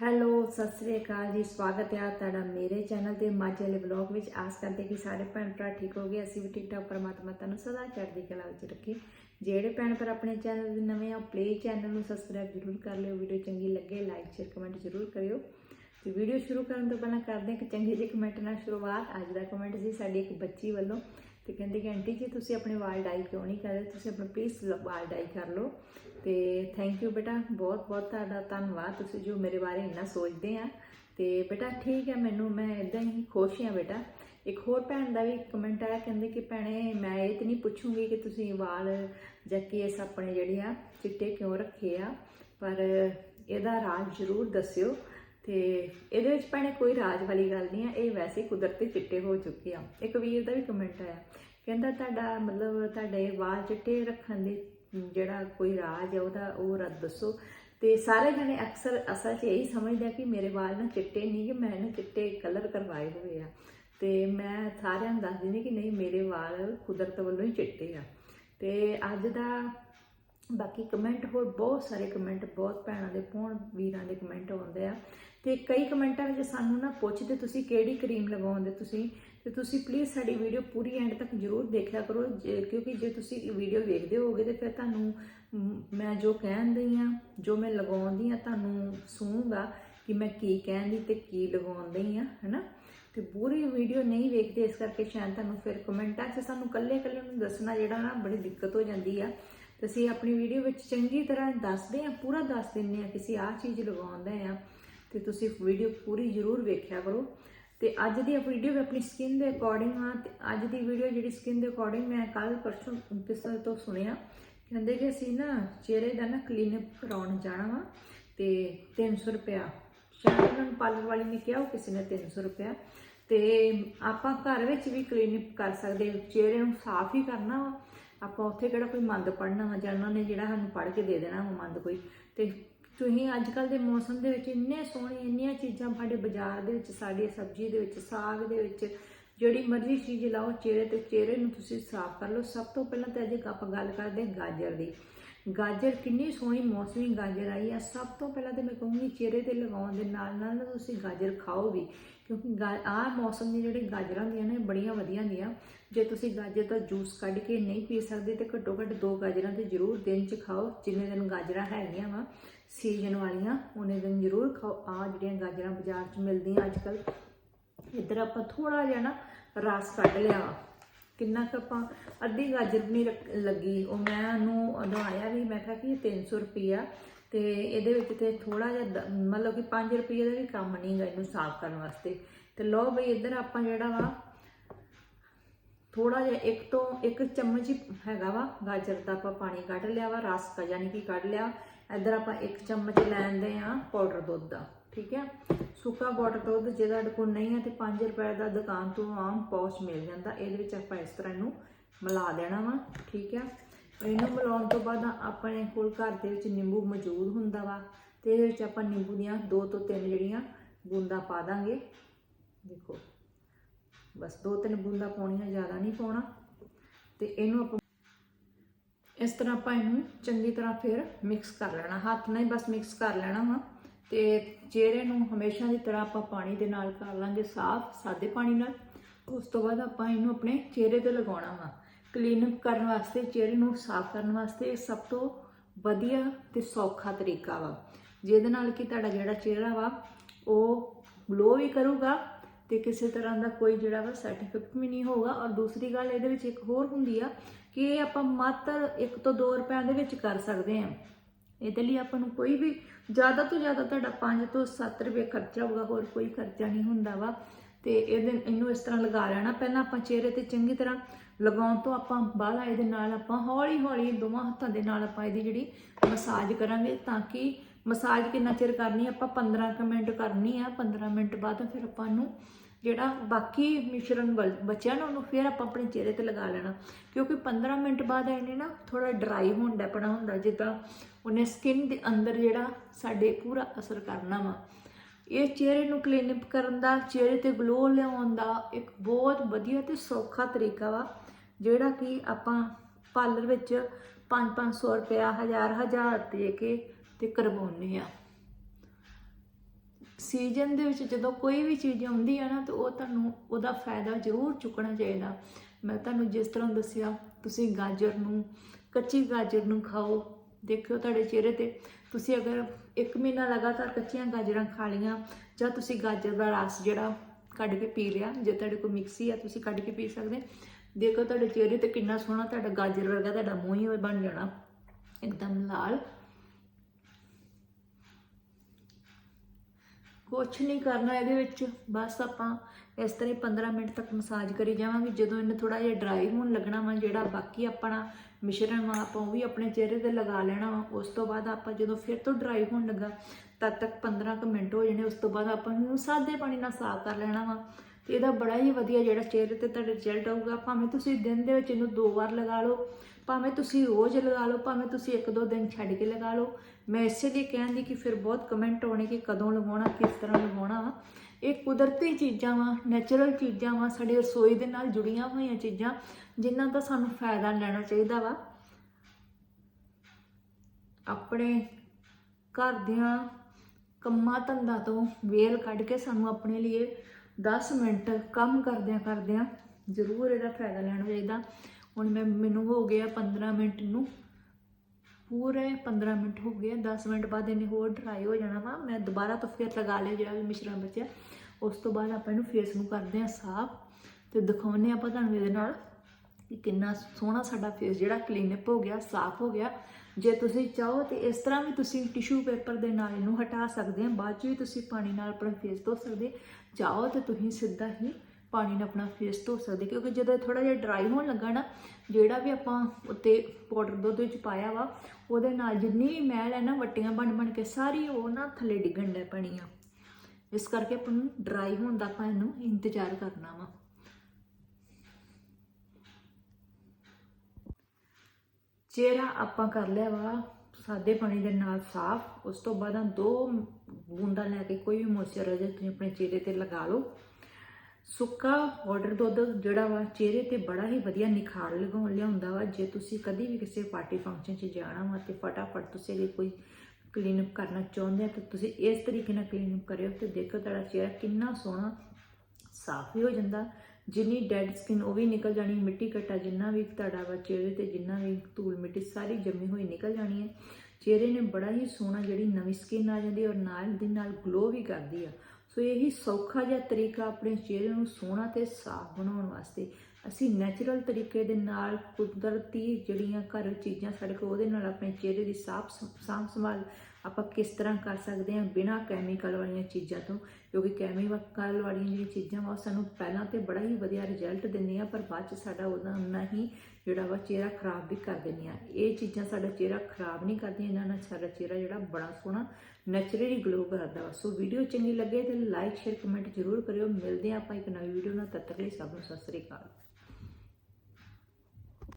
Hello, Sat Sri ਅਕਾਲ ਜੀ, ਸਵਾਗਤ ਹੈ ਤੁਹਾਡਾ ਮੇਰੇ ਚੈਨਲ ਤੇ ਮਾਝੇ ਵਾਲੇ ਵਲੌਗ ਵਿੱਚ। ਆਸ ਕਰਦੇ ਕਿ ਸਾਰੇ ਭੈਣ ਭਰਾ ਠੀਕ ਹੋਗੇ, ਅਸੀਂ ਵੀ ਠੀਕ ਠਾਕ, ਪਰਮਾਤਮਾ ਤੁਹਾਨੂੰ ਸਦਾ ਚੜ੍ਹਦੀ ਕਲਾ ਵਿੱਚ ਰੱਖੇ। ਜਿਹੜੇ ਭੈਣ ਭਰਾ ਆਪਣੇ ਚੈਨਲ ਦੇ ਨਵੇਂ ਆ ਪਲੇ ਚੈਨਲ ਨੂੰ ਸਬਸਕ੍ਰਾਈਬ ਜ਼ਰੂਰ ਕਰ ਲਿਓ ਵੀਡੀਓ ਚੰਗੀ ਲੱਗੇ ਲਾਈਕ ਸ਼ੇਅਰ ਕਮੈਂਟ ਜ਼ਰੂਰ ਕਰਿਓ। ਤੇ ਵੀਡੀਓ ਸ਼ੁਰੂ ਕਰਨ ਤੋਂ ਪਹਿਲਾਂ ਕਰਦੇ ਹਾਂ ਇੱਕ ਚੰਗੇ ਜਿਹੇ ਕਮੈਂਟ ਨਾਲ ਸ਼ੁਰੂਆਤ। ਅੱਜ ਦਾ ਕਮੈਂਟ ਸੀ ਸਾਡੀ ਇੱਕ ਬੱਚੀ ਵੱਲੋਂ, ਤੇ ਕਹਿੰਦੇ ਕਿ ਆਂਟੀ ਜੀ ਤੁਸੀਂ ਆਪਣੇ ਵਾਲ ਡਾਈ ਕਿਉਂ ਨਹੀਂ ਕਰਦੇ ਤੁਸੀਂ ਆਪਣੇ ਪਲੀਜ਼ ਵਾਲ ਡਾਈ ਕਰ ਲਓ। ਤੇ ਥੈਂਕ ਯੂ ਬੇਟਾ, ਬਹੁਤ ਬਹੁਤ ਤੁਹਾਡਾ ਧੰਨਵਾਦ, ਤੁਸੀਂ ਜੋ ਮੇਰੇ ਬਾਰੇ ਇੰਨਾ ਸੋਚਦੇ ਆ। ਤੇ ਬੇਟਾ ਠੀਕ ਹੈ ਮੈਨੂੰ, ਮੈਂ ਇਦਾਂ ਹੀ ਖੁਸ਼ ਹਾਂ ਬੇਟਾ। ਇੱਕ ਹੋਰ ਭੈਣ ਦਾ ਵੀ ਕਮੈਂਟ ਆਇਆ, ਕਹਿੰਦੇ ਕਿ ਭੈਣੇ ਮੈਂ ਇਹ ਤੇ ਨਹੀਂ ਪੁੱਛੂੰਗੀ ਕਿ ਤੁਸੀਂ ਵਾਲ ਜਾਂ ਕੇਸ ਆਪਣੇ ਜਿਹੜੇ ਆ, ਚਿੱਟੇ ਕਿਉਂ ਰੱਖੇ ਆ। ਪਰ ਇਹਦਾ ਰਾਜ ਜ਼ਰੂਰ ਦੱਸਿਓ। ਤੇ ਇਹਦੇ ਵਿੱਚ ਭੈਣੇ ਕੋਈ ਰਾਜ ਵਾਲੀ ਗੱਲ ਨਹੀਂ ਆ, ਇਹ ਵੈਸੇ ਕੁਦਰਤੀ ਚਿੱਟੇ ਹੋ ਚੁੱਕੇ ਆ। ਇੱਕ ਵੀਰ ਦਾ ਵੀ ਕਮੈਂਟ ਆਇਆ, ਕਹਿੰਦਾ ਤੁਹਾਡਾ ਮਤਲਬ ਤੁਹਾਡੇ ਵਾਲ ਚਿੱਟੇ ਰੱਖਣ ਦੀ ਜਿਹੜਾ ਕੋਈ ਰਾਜ ਹੈ ਉਹਦਾ ਉਹ ਰਾਜ ਦੱਸੋ। ਤੇ ਸਾਰੇ ਜਣੇ ਅਕਸਰ ਅਸਲ 'ਚ ਇਹੀ ਸਮਝਦੇ ਆ ਕਿ ਮੇਰੇ ਵਾਲ ਨਾ ਚਿੱਟੇ ਨਹੀਂ ਕਿ ਮੈਂ ਨਾ ਚਿੱਟੇ ਕਲਰ ਕਰਵਾਏ ਹੋਏ ਆ। ਤੇ ਮੈਂ ਸਾਰਿਆਂ ਨੂੰ ਦੱਸ ਦਿੰਦੀ ਕਿ ਨਹੀਂ, ਮੇਰੇ ਵਾਲ ਕੁਦਰਤ ਵੱਲੋਂ ਹੀ ਚਿੱਟੇ ਆ। ਤੇ ਅੱਜ ਦਾ ਬਾਕੀ ਕਮੈਂਟ ਹੋਰ ਬਹੁਤ ਸਾਰੇ ਕਮੈਂਟ ਬਹੁਤ ਭੈਣਾਂ ਦੇ ਪੌਣ ਵੀਰਾਂ ਦੇ ਕਮੈਂਟ ਆਉਂਦੇ ਆ। ਤੇ ਕਈ ਕਮੈਂਟਾਂ ਵਿੱਚ ਸਾਨੂੰ ਨਾ ਪੁੱਛਦੇ, ਤੁਸੀਂ ਕਿਹੜੀ ਕਰੀਮ ਲਗਾਉਂਦੇ? ਤੁਸੀਂ ਤੇ ਤੁਸੀਂ ਪਲੀਜ਼ ਸਾਡੀ ਵੀਡੀਓ ਪੂਰੀ ਐਂਡ ਤੱਕ ਜਰੂਰ ਦੇਖਿਆ ਕਰੋ। ਜੇ- ਕਿਉਂਕਿ ਜੇ ਤੁਸੀਂ ਵੀਡੀਓ ਵੇਖਦੇ ਹੋਗੇ ਤੇ ਫਿਰ ਤੁਹਾਨੂੰ ਮੈਂ ਜੋ ਕਹਿੰਦੀ ਆ, ਜੋ ਮੈਂ ਲਗਾਉਂਦੀ ਆ, ਤੁਹਾਨੂੰ ਸੁਣੂਗਾ ਕਿ ਮੈਂ ਕੀ ਕਹਿੰਦੀ ਤੇ ਕੀ ਲਗਾਉਂਦੀ ਆ, ਹੈਨਾ? ਤੇ ਪੂਰੀ ਵੀਡੀਓ ਨਹੀਂ ਵੇਖਦੇ, ਇਸ ਕਰਕੇ ਸ਼ਾਇਦ ਤੁਹਾਨੂੰ ਫਿਰ ਕਮੈਂਟਾਂ 'ਚ ਸਾਨੂੰ ਕੱਲੇ-ਕੱਲੇ ਨੂੰ ਦੱਸਣਾ ਜਿਹੜਾ ਨਾ ਬੜੀ ਦਿੱਕਤ ਹੋ ਜਾਂਦੀ ਆ। ਤੇ ਅਸੀਂ ਆਪਣੀ ਵੀਡੀਓ ਵਿੱਚ ਚੰਗੀ ਤਰ੍ਹਾਂ ਦੱਸਦੇ ਆ, ਪੂਰਾ ਦੱਸ ਦਿੰਨੇ ਆ ਕਿ ਅਸੀਂ ਆਹ ਚੀਜ਼ ਲਗਾਉਂਦੇ ਆ। ਤੇ ਤੁਸੀਂ ਵੀਡੀਓ ਪੂਰੀ ਜ਼ਰੂਰ ਵੇਖਿਆ ਕਰੋ। ਤੇ ਅੱਜ ਦੀ ਵੀਡੀਓ ਵੀ ਆਪਣੀ ਸਕਿਨ ਦੇ ਅਕੋਰਡਿੰਗ ਆ ਤੇ ਅੱਜ ਦੀ ਵੀਡੀਓ ਜਿਹੜੀ ਸਕਿਨ ਦੇ ਅਕੋਰਡਿੰਗ ਮੈਂ ਕੱਲ ਪਰਸੋਂ ਕਿਸੇ ਤੋਂ ਸੁਣਿਆ। ਕਹਿੰਦੇ ਕਿ ਅਸੀਂ ਨਾ ਚਿਹਰੇ ਦਾ ਨਾ ਕਲੀਨਅਪ ਕਰਾਉਣ ਜਾਣਾ ਵਾ ਤੇ 300 ਰੁਪਿਆ ਸ਼ਾਇਦ ਉਹਨਾਂ ਨੂੰ ਪਾਰਲਰ ਵਾਲੀ ਨੇ ਕਿਹਾ ਉਹ ਕਿਸੇ ਨੇ 300 ਰੁਪਿਆ ਤੇ ਆਪਾਂ ਘਰ ਵਿੱਚ ਵੀ ਕਲੀਨਅਪ ਕਰ ਸਕਦੇ ਚਿਹਰੇ ਨੂੰ ਸਾਫ਼ ਹੀ ਕਰਨਾ ਵਾ। ਆਪਾਂ ਉੱਥੇ ਕਿਹੜਾ ਕੋਈ ਮੰਦ ਪੜਨਾ ਵਾ ਜਾਂ ਉਹਨਾਂ ਨੇ ਜਿਹੜਾ ਸਾਨੂੰ ਪੜ ਕੇ ਦੇ ਦੇਣਾ ਵਾ ਮੰਦ ਕੋਈ। ਤੇ ਤੁਸੀਂ ਅੱਜ ਕੱਲ ਦੇ ਮੌਸਮ ਦੇ ਵਿੱਚ ਇੰਨੇ ਸੋਹਣੇ, ਇੰਨੀਆਂ ਚੀਜ਼ਾਂ ਸਾਡੇ ਬਾਜ਼ਾਰ ਦੇ ਵਿੱਚ, ਸਾਡੀ ਸਬਜ਼ੀ ਦੇ ਵਿੱਚ, ਸਾਗ ਦੇ ਵਿੱਚ, ਜਿਹੜੀ ਮਰਜ਼ੀ ਚੀਜ਼ ਲਾਓ, ਚਿਹਰੇ ਤੇ ਚਿਹਰੇ ਨੂੰ ਤੁਸੀਂ ਸਾਫ਼ ਕਰ ਲਓ। ਸਭ ਤੋਂ ਪਹਿਲਾਂ ਤਾਂ ਅੱਜ ਆਪਾਂ ਗੱਲ ਕਰਦੇ ਹਾਂ ਗਾਜਰ ਦੀ। ਗਾਜਰ ਕਿੰਨੀ ਸੋਹਣੀ ਮੌਸਮੀ ਗਾਜਰ ਆਈ ਆ। ਸਭ ਤੋਂ ਪਹਿਲਾਂ ਤਾਂ ਮੈਂ ਕਹੂੰਗੀ ਚਿਹਰੇ ਤੇ ਲਗਾਉਣ ਦੇ ਨਾਲ ਨਾਲ ਨਾ ਤੁਸੀਂ ਗਾਜਰ ਖਾਓ ਵੀ ਕਿਉਂਕਿ ਆਹ ਮੌਸਮ ਦੀ ਜਿਹੜੀ ਗਾਜਰਾਂ ਹੁੰਦੀਆਂ ਨੇ, ਬੜੀਆਂ ਵਧੀਆ ਹੁੰਦੀਆਂ। ਜੇ ਤੁਸੀਂ ਗਾਜਰ ਦਾ ਜੂਸ ਕੱਢ ਕੇ ਨਹੀਂ ਪੀ ਸਕਦੇ ਤੇ ਘੱਟੋ ਘੱਟ ਦੋ ਗਾਜਰਾਂ ਤੇ ਜ਼ਰੂਰ ਦਿਨ ਚ ਖਾਓ, ਜਿੰਨੇ ਦਿਨ ਗਾਜਰਾਂ ਹੈਗੀਆਂ ਵਾ ਸੀਜ਼ਨ ਵਾਲੀਆਂ, ਉਹਨੇ ਦਿਨ ਜ਼ਰੂਰ ਖਾਓ। ਆ ਜਿਹੜੀਆਂ ਗਾਜਰਾਂ ਬਾਜ਼ਾਰ 'ਚ ਮਿਲਦੀਆਂ ਅੱਜ ਕੱਲ ਇੱਧਰ ਆਪਾਂ ਥੋੜਾ ਜਿਹਾ ਨਾ ਰਸ ਕੱਢ ਲਿਆ ਵਾ। ਕਿੰਨਾ ਕੁ ਆਪਾਂ ਅੱਧੀ ਗਾਜਰ ਵੀ ਨਹੀਂ ਲੱਗੀ, ਉਹ ਮੈਂ ਉਹਨੂੰ ਉਦੋਂ ਵੀ, ਮੈਂ ਕਿਹਾ ਕਿ ਇਹ 300 ਰੁਪਈਆ। ਤੇ ਇਹਦੇ ਵਿੱਚ ਤੇ ਥੋੜਾ ਜਿਹਾ ਦ- ਮਤਲਬ ਕਿ 5 ਰੁਪਈਏ ਦਾ ਵੀ ਕੰਮ ਨਹੀਂ ਗਾ ਇਹਨੂੰ ਸਾਫ਼ ਕਰਨ ਵਾਸਤੇ। ਤੇ ਲਓ ਬਈ, ਇੱਧਰ ਆਪਾਂ ਜਿਹੜਾ ਵਾ ਥੋੜਾ ਜਿਹਾ ਇੱਕ ਤੋਂ ਇੱਕ ਚਮਚ ਹੀ ਹੈਗਾ ਵਾ, ਗਾਜਰ ਦਾ ਆਪਾਂ ਪਾਣੀ ਕੱਢ ਲਿਆ ਵਾ, ਰਸ ਕਾ ਯਾਨੀ ਕਿ ਕੱਢ ਲਿਆ। ਇੱਧਰ ਆਪਾਂ ਇੱਕ ਚਮਚ ਲੈਂਦੇ ਆ ਪਾਊਡਰ ਦੁੱਧ ਦਾ, ਠੀਕ ਹੈ? ਸੁੱਕਾ ਪਾਊਡਰ ਦੁੱਧ ਜੇ ਤੁਹਾਡੇ ਕੋਲ ਨਹੀਂ ਹੈ ਤੇ 5 ਰੁਪਏ ਦਾ ਦੁਕਾਨ ਤੋਂ ਆਮ ਪੌਚ ਮਿਲ ਜਾਂਦਾ। ਇਹਦੇ ਵਿੱਚ ਆਪਾਂ ਇਸ ਤਰ੍ਹਾਂ ਇਹਨੂੰ ਮਿਲਾ ਦੇਣਾ ਵਾ, ਠੀਕ ਹੈ? ਇਹਨੂੰ ਮਿਲਾਉਣ ਤੋਂ ਬਾਅਦ ਆਪਣੇ ਕੋਲ ਘਰ ਦੇ ਵਿੱਚ ਨਿੰਬੂ ਮੌਜੂਦ ਹੁੰਦਾ ਵਾ ਤੇ ਇਹਦੇ ਵਿੱਚ ਆਪਾਂ ਨਿੰਬੂ ਦੀਆਂ ਦੋ ਤੋਂ ਤਿੰਨ ਜਿਹੜੀਆਂ ਬੂੰਦਾਂ ਪਾ ਦਾਂਗੇ। ਦੇਖੋ। ਬਸ ਦੋ ਤਿੰਨ ਬੂੰਦਾਂ ਪਾਉਣੀਆਂ, ਜ਼ਿਆਦਾ ਨਹੀਂ ਪਾਉਣਾ। ਤੇ ਇਹਨੂੰ ਆਪਾਂ ਇਸ ਤਰ੍ਹਾਂ ਆਪਾਂ ਇਹਨੂੰ ਚੰਗੀ ਤਰ੍ਹਾਂ ਫਿਰ ਮਿਕਸ ਕਰ ਲੈਣਾ। ਹੱਥ ਨਾਲ ਹੀ ਬਸ ਮਿਕਸ ਕਰ ਲੈਣਾ ਵਾ। ਤੇ ਚਿਹਰੇ ਨੂੰ ਹਮੇਸ਼ਾ ਦੀ ਤਰ੍ਹਾਂ ਆਪਾਂ ਪਾਣੀ ਦੇ ਨਾਲ ਕਰ ਲਾਂਗੇ ਸਾਫ਼, ਸਾਦੇ ਪਾਣੀ ਨਾਲ। ਉਸ ਤੋਂ ਬਾਅਦ ਆਪਾਂ ਇਹਨੂੰ ਆਪਣੇ ਚਿਹਰੇ ਤੇ ਲਗਾਉਣਾ ਵਾ। ਕਲੀਨਅਪ ਕਰਨ ਵਾਸਤੇ, ਚਿਹਰੇ ਨੂੰ ਸਾਫ਼ ਕਰਨ ਵਾਸਤੇ ਇਹ ਸਭ ਤੋਂ ਵਧੀਆ ਤੇ ਸੌਖਾ ਤਰੀਕਾ ਵਾ। ਜਿਹਦੇ ਨਾਲ ਕਿ ਤੁਹਾਡਾ ਜਿਹੜਾ ਚਿਹਰਾ ਵਾ, ਉਹ ਗਲੋ ਵੀ ਕਰੂਗਾ ਤੇ ਕਿਸੇ ਤਰ੍ਹਾਂ ਦਾ ਕੋਈ ਜਿਹੜਾ ਵਾ ਸਰਟੀਫਿਕੇਟ ਵੀ ਨਹੀਂ ਹੋਊਗਾ। ਔਰ ਦੂਸਰੀ ਗੱਲ ਇਹਦੇ ਵਿੱਚ ਇੱਕ ਹੋਰ ਹੁੰਦੀ ਆ ਕਿ ਇਹ ਆਪਾਂ ਮਾਤਰ 1 ਤੋਂ 2 ਰੁਪਏ ਦੇ ਵਿੱਚ ਕਰ ਸਕਦੇ ਹਾਂ। ਇਹਦੇ ਲਈ ਆਪਾਂ ਨੂੰ ਕੋਈ ਵੀ ਜ਼ਿਆਦਾ ਤੋਂ ਜ਼ਿਆਦਾ ਤੁਹਾਡਾ 5 ਤੋਂ 7 ਰੁਪਏ ਖਰਚਾ ਹੋਊਗਾ, ਹੋਰ ਕੋਈ ਖਰਚਾ ਨਹੀਂ ਹੁੰਦਾ ਵਾ। ਤੇ ਇਹਦੇ ਇਹਨੂੰ ਇਸ ਤਰ੍ਹਾਂ ਲਗਾ ਲੈਣਾ। ਪਹਿਲਾਂ ਆਪਾਂ ਚਿਹਰੇ ਤੇ ਚੰਗੀ ਤਰ੍ਹਾਂ ਲਗਾਉਣ ਤੋਂ ਆਪਾਂ ਬਾਹਲਾ ਇਹਦੇ ਨਾਲ ਆਪਾਂ ਹੌਲੀ ਹੌਲੀ ਦੋਵਾਂ ਹੱਥਾਂ ਦੇ ਨਾਲ ਆਪਾਂ ਇਹਦੀ ਜਿਹੜੀ ਮਸਾਜ ਕਰਾਂਗੇ ਤਾਂ ਕਿ ਮਸਾਜ ਕਿੰਨਾ ਚਿਰ ਕਰਨੀ ਆਪਾਂ 15 ਕੁ ਮਿੰਟ ਕਰਨੀ ਆ। 15 ਮਿੰਟ ਬਾਅਦ ਫਿਰ ਆਪਾਂ ਨੂੰ ਜਿਹੜਾ ਬਾਕੀ ਮਿਸ਼ਰਣ ਬਲ- ਬਚਿਆ ਨਾ ਉਹਨੂੰ ਫਿਰ ਆਪਾਂ ਆਪਣੇ ਚਿਹਰੇ ਤੇ ਲਗਾ ਲੈਣਾ। ਕਿਉਂਕਿ 15 ਮਿੰਟ ਬਾਅਦ ਇਹਨੇ ਨਾ ਥੋੜਾ ਡਰਾਈ ਹੋਣ ਦਾ ਪਣਾ ਹੁੰਦਾ, ਜਿੱਦਾਂ ਉਹਨੇ ਸਕਿਨ ਦੇ ਅੰਦਰ ਜਿਹੜਾ ਸਾਡੇ ਪੂਰਾ ਅਸਰ ਕਰਨਾ ਵਾ। ਇਹ ਚਿਹਰੇ ਨੂੰ ਕਲੀਨਅਪ ਕਰਨ ਦਾ, ਚਿਹਰੇ ਤੇ ਗਲੋ ਲਿਆਉਣ ਦਾ ਇੱਕ ਬਹੁਤ ਵਧੀਆ ਤੇ ਸੌਖਾ ਤਰੀਕਾ ਵਾ, ਜਿਹੜਾ ਕਿ ਆਪਾਂ ਪਾਰਲਰ ਵਿੱਚ 5-500 ਰੁਪਇਆ ਹਜ਼ਾਰ ਹਜ਼ਾਰ ਦੇ ਕੇ ਤੇ ਕਰਵਾਉਂਦੇ ਆ ਸੀਜ਼ਨ ਦੇ ਵਿੱਚ ਜਦੋਂ ਕੋਈ ਵੀ ਚੀਜ਼ ਆਉਂਦੀ ਆ ਨਾ, ਤਾਂ ਉਹ ਤੁਹਾਨੂੰ ਉਹਦਾ ਫਾਇਦਾ ਜ਼ਰੂਰ ਚੁੱਕਣਾ ਚਾਹੀਦਾ। ਮੈਂ ਤੁਹਾਨੂੰ ਜਿਸ ਤਰ੍ਹਾਂ ਦੱਸਿਆ, ਤੁਸੀਂ ਗਾਜਰ ਨੂੰ, ਕੱਚੀ ਗਾਜਰ ਨੂੰ ਖਾਓ। ਦੇਖਿਓ ਤੁਹਾਡੇ ਚਿਹਰੇ ਤੇ, ਤੁਸੀਂ ਅਗਰ 1 ਮਹੀਨਾ ਲਗਾਤਾਰ ਕੱਚੀਆਂ ਗਾਜਰਾਂ ਖਾ ਲੀਆਂ ਜਾਂ ਤੁਸੀਂ ਗਾਜਰ ਦਾ ਰਸ ਜਿਹੜਾ ਕੱਢ ਕੇ ਪੀ ਲਿਆ, ਜੇ ਤੁਹਾਡੇ ਕੋਲ ਮਿਕਸੀ ਆ, ਤੁਸੀਂ ਕੱਢ ਕੇ ਪੀ ਸਕਦੇ। ਦੇਖੋ ਤੁਹਾਡੇ ਚਿਹਰੇ ਤੇ ਕਿੰਨਾ ਸੋਹਣਾ ਤੁਹਾਡਾ ਗਾਜਰ ਵਰਗਾ ਤੁਹਾਡਾ ਮੂੰਹ ਹੀ ਬਣ ਜਾਣਾ। ਇੱਕਦਮ ਲਾਲ ਕੁਛ ਨਹੀਂ ਕਰਨਾ ਇਹਦੇ ਵਿੱਚ। ਬਸ ਆਪਾਂ ਇਸ ਤਰ੍ਹਾਂ ਹੀ 15 ਮਿੰਟ ਤੱਕ ਮਸਾਜ ਕਰੀ ਜਾਵਾਂਗੇ। ਜਦੋਂ ਇਹਨੇ ਥੋੜਾ ਜਿਹਾ ਡਰਾਈ ਹੋਣ ਲੱਗਣਾ ਵਾ, ਜਿਹੜਾ ਬਾਕੀ ਆਪਣਾ ਮਿਸ਼ਰਣ ਵਾ, ਆਪਾਂ ਉਹ ਵੀ ਆਪਣੇ ਚਿਹਰੇ ਤੇ ਲਗਾ ਲੈਣਾ ਵਾ। ਉਸ ਤੋਂ ਬਾਅਦ ਆਪਾਂ ਜਦੋਂ ਫਿਰ ਤੋਂ ਡਰਾਈ ਹੋਣ ਲੱਗਾ, ਤਦ ਤੱਕ 15 ਕੁ ਮਿੰਟ ਹੋ ਜਾਣੇ। ਉਸ ਤੋਂ ਬਾਅਦ ਆਪਾਂ ਇਹਨੂੰ ਸਾਦੇ ਪਾਣੀ ਨਾਲ ਸਾਫ਼ ਕਰ ਲੈਣਾ ਵਾ। ਤੇ ਇਹਦਾ ਬੜਾ ਹੀ ਵਧੀਆ ਜਿਹੜਾ ਚਿਹਰੇ ਤੇ ਤੁਹਾਡਾ ਰਿਜ਼ਲਟ ਆਊਗਾ। ਭਾਵੇਂ ਤੁਸੀਂ ਦਿਨ ਦੇ ਵਿੱਚ ਇਹਨੂੰ ਦੋ ਵਾਰ ਲਗਾ ਲਓ ਭਾਵੇਂ ਤੁਸੀਂ ਰੋਜ਼ ਲਗਾ ਲਓ, ਭਾਵੇਂ ਤੁਸੀਂ ਇੱਕ ਦੋ ਦਿਨ ਛੱਡ ਕੇ ਲਗਾ ਲਓ। ਮੈਂ ਇਸੇ ਲਈ ਕਹਿੰਦੀ ਕਿ ਫਿਰ ਬਹੁਤ ਕਮੈਂਟ ਹੋਣੇ ਕਿ ਕਦੋਂ ਲਗਾਉਣਾ, ਕਿਸ ਤਰ੍ਹਾਂ ਲਗਾਉਣਾ ਵਾ। ਇਹ ਕੁਦਰਤੀ ਚੀਜ਼ਾਂ ਵਾ ਨੈਚੁਰਲ ਚੀਜ਼ਾਂ ਵਾ, ਸਾਡੀ ਰਸੋਈ ਦੇ ਨਾਲ ਜੁੜੀਆਂ ਹੋਈਆਂ ਚੀਜ਼ਾਂ, ਜਿਨ੍ਹਾਂ ਦਾ ਸਾਨੂੰ ਫਾਇਦਾ ਲੈਣਾ ਚਾਹੀਦਾ ਵਾ। ਆਪਣੇ ਘਰ ਦੀਆਂ ਕੰਮਾਂ ਧੰਦਾ ਤੋਂ ਵੇਲ ਕੱਢ ਕੇ ਸਾਨੂੰ ਆਪਣੇ ਲਈ 10 ਮਿੰਟ ਕੰਮ ਕਰਦਿਆਂ ਕਰਦਿਆਂ ਜ਼ਰੂਰ ਇਹਦਾ ਫਾਇਦਾ ਲੈਣਾ ਚਾਹੀਦਾ। ਹੁਣ ਮੈਂ, ਮੈਨੂੰ ਹੋ ਗਿਆ 15 ਮਿੰਟ ਨੂੰ। ਪੂਰੇ 15 ਮਿੰਟ ਹੋ ਗਏ 10 ਮਿੰਟ ਬਾਅਦ ਇਹਨੇ ਹੋਰ ਡਰਾਈ ਹੋ ਜਾਣਾ ਵਾ। ਮੈਂ ਦੁਬਾਰਾ ਤੋਂ ਫਿਰ ਲਗਾ ਲਿਆ ਜਿਹੜਾ ਵੀ ਮਿਸ਼ਰਣ ਬਚਿਆ। ਉਸ ਤੋਂ ਬਾਅਦ ਆਪਾਂ ਇਹਨੂੰ ਫੇਸ ਨੂੰ ਕਰਦੇ ਹਾਂ ਸਾਫ਼। ਤੇ ਦਿਖਾਉਂਦੇ ਆਪਾਂ ਤੁਹਾਨੂੰ ਇਹਦੇ ਨਾਲ ਕਿ ਕਿੰਨਾ ਸੋਹਣਾ ਸਾਡਾ ਫੇਸ ਜਿਹੜਾ ਕਲੀਨ ਅਪ ਹੋ ਗਿਆ, ਸਾਫ਼ ਹੋ ਗਿਆ। ਜੇ ਤੁਸੀਂ ਚਾਹੋ ਤੇ ਇਸ ਤਰ੍ਹਾਂ ਵੀ ਤੁਸੀਂ ਟਿਸ਼ੂ ਪੇਪਰ ਦੇ ਨਾਲ ਇਹਨੂੰ ਹਟਾ ਸਕਦੇ ਆ ਬਾਅਦ ਚ ਵੀ ਤੁਸੀਂ ਪਾਣੀ ਨਾਲ ਆਪਣਾ ਫੇਸ ਧੋ ਸਕਦੇ। ਚਾਹੋ ਤੇ ਤੁਸੀਂ ਸਿੱਧਾ ਹੀ ਪਾਣੀ ਨਾਲ ਆਪਣਾ ਫੇਸ ਧੋ ਸਕਦੇ, ਕਿਉਂਕਿ ਜਦੋਂ ਥੋੜਾ ਜਿਹਾ ਡਰਾਈ ਹੋਣ ਲੱਗਾ ਨਾ, ਜਿਹੜਾ ਵੀ ਆਪਾਂ ਉੱਤੇ ਪਾਊਡਰ ਦੁੱਧ ਵਿੱਚ ਪਾਇਆ ਵਾ, ਉਹਦੇ ਨਾਲ ਜਿੰਨੀ ਵੀ ਮੈਲ ਹੈ ਨਾ, ਵੱਟੀਆਂ ਬਣ ਬਣ ਕੇ ਸਾਰੀ ਉਹ ਨਾ ਥੱਲੇ ਡਿੱਗਣ ਲੱਗ ਪਣੀ ਆ ਇਸ ਕਰਕੇ ਆਪਾਂ ਨੂੰ ਡਰਾਈ ਹੋਣ ਦਾ ਆਪਾਂ ਇਹਨੂੰ ਇੰਤਜ਼ਾਰ ਕਰਨਾ ਵਾ। ਚਿਹਰਾ ਆਪਾਂ ਕਰ ਲਿਆ ਵਾ, ਸਾਦੇ ਪਾਣੀ ਦੇ ਨਾਲ ਸਾਫ਼। ਉਸ ਤੋਂ ਬਾਅਦ ਦੋ ਬੂੰਦਾਂ ਲੈ ਕੇ ਕੋਈ ਵੀ ਮੋਇਸਚਰਾਈਜ਼ਰ ਤੁਸੀਂ ਆਪਣੇ ਚਿਹਰੇ ਤੇ ਲਗਾ ਲਓ। ਸੁੱਕਾ ਪਾਊਡਰ ਦੁੱਧ ਜਿਹੜਾ ਵਾ, ਚਿਹਰੇ ਤੇ ਬੜਾ ਹੀ ਵਧੀਆ ਨਿਖਾਰ ਲਗਾਉਣ ਲਿਆਉਂਦਾ ਵਾ। ਜੇ ਤੁਸੀਂ ਕਦੀ ਵੀ ਕਿਸੇ ਪਾਰਟੀ ਫੰਕਸ਼ਨ 'ਚ ਜਾਣਾ ਵਾ ਤੇ ਫਟਾਫਟ ਤੁਸੀਂ ਅਗਰ ਕੋਈ ਕਲੀਨ ਅਪ ਕਰਨਾ ਚਾਹੁੰਦੇ ਆ, ਤਾਂ ਤੁਸੀਂ ਇਸ ਤਰੀਕੇ ਨਾਲ ਕਲੀਨ ਅਪ ਕਰਿਓ ਤੇ ਦੇਖੋ ਤੁਹਾਡਾ ਚਿਹਰਾ ਕਿੰਨਾ ਸੋਹਣਾ ਸਾਫ਼ ਵੀ ਹੋ ਜਾਂਦਾ। ਜਿੰਨੀ ਡੈਡ ਸਕਿਨ ਉਹ ਵੀ ਨਿਕਲ ਜਾਣੀ, ਮਿੱਟੀ ਘਟਾ ਜਿੰਨਾ ਵੀ ਤੁਹਾਡਾ ਵਾ ਚਿਹਰੇ ਤੇ ਜਿੰਨਾ ਵੀ ਧੂਲ ਮਿੱਟੀ ਸਾਰੀ ਜੰਮੀ ਹੋਈ ਨਿਕਲ ਜਾਣੀ ਹੈ। ਚਿਹਰੇ ਨੇ ਬੜਾ ਹੀ ਸੋਹਣਾ ਜਿਹੜੀ ਨਵੀਂ ਸਕਿਨ ਆ ਜਾਂਦੀ ਔਰ ਨਾਲ ਦੀ ਨਾਲ ਗਲੋ ਵੀ ਕਰਦੀ ਆ। ਸੋ ਇਹੀ ਸੌਖਾ ਜਿਹਾ ਤਰੀਕਾ ਆਪਣੇ ਚਿਹਰੇ ਨੂੰ ਸੋਹਣਾ ਤੇ ਸਾਫ਼ ਬਣਾਉਣ ਵਾਸਤੇ। ਅਸੀਂ ਨੈਚੁਰਲ ਤਰੀਕੇ ਦੇ ਨਾਲ ਕੁਦਰਤੀ ਜਿਹੜੀਆਂ ਘਰ ਚੀਜ਼ਾਂ ਸਾਡੇ ਕੋਲ, ਉਹਦੇ ਨਾਲ ਆਪਣੇ ਚਿਹਰੇ ਦੀ ਸਾਫ਼ ਸਾਂਭ ਸੰਭਾਲ ਆਪਾਂ ਕਿਸ ਤਰ੍ਹਾਂ ਕਰ ਸਕਦੇ ਹਾਂ ਬਿਨਾਂ ਕੈਮੀਕਲ ਵਾਲੀਆਂ ਚੀਜ਼ਾਂ ਤੋਂ, ਕਿਉਂਕਿ ਕੈਮੀਕਲ ਵਾਲੀਆਂ ਜਿਹੜੀਆਂ ਚੀਜ਼ਾਂ ਵਾ, ਉਹ ਸਾਨੂੰ ਪਹਿਲਾਂ ਤੇ ਬੜਾ ਹੀ ਵਧੀਆ ਰਿਜ਼ਲਟ ਦਿੰਦੀਆਂ, ਪਰ ਬਾਅਦ ਚ ਸਾਡਾ ਉਹਦਾ ਉਨਾ ਹੀ ਜਿਹੜਾ ਵਾ ਚਿਹਰਾ ਖਰਾਬ ਵੀ ਕਰ ਦਿੰਦੀਆਂ। ਇਹ ਚੀਜ਼ਾਂ ਸਾਡਾ ਚਿਹਰਾ ਖਰਾਬ ਨਹੀਂ ਕਰਦੀਆਂ, ਇਹਨਾਂ ਨਾਲ ਸਾਡਾ ਚਿਹਰਾ ਜਿਹੜਾ ਬੜਾ ਸੋਹਣਾ ਨੈਚੁਰਲੀ ਗਲੋ ਕਰਦਾ ਵਾ। ਸੋ ਵੀਡੀਓ ਚੰਗੀ ਲੱਗੇ ਤੇ ਲਾਈਕ ਸ਼ੇਅਰ ਕਮੈਂਟ ਜ਼ਰੂਰ ਕਰਿਓ। ਮਿਲਦੇ ਹਾਂ ਆਪਾਂ ਇੱਕ ਨਵੀਂ ਵੀਡੀਓ ਨਾਲ, ਤਦ ਤੱਕ ਲਈ ਸਭ ਨੂੰ ਸਤਿ ਸ੍ਰੀ ਅਕਾਲ।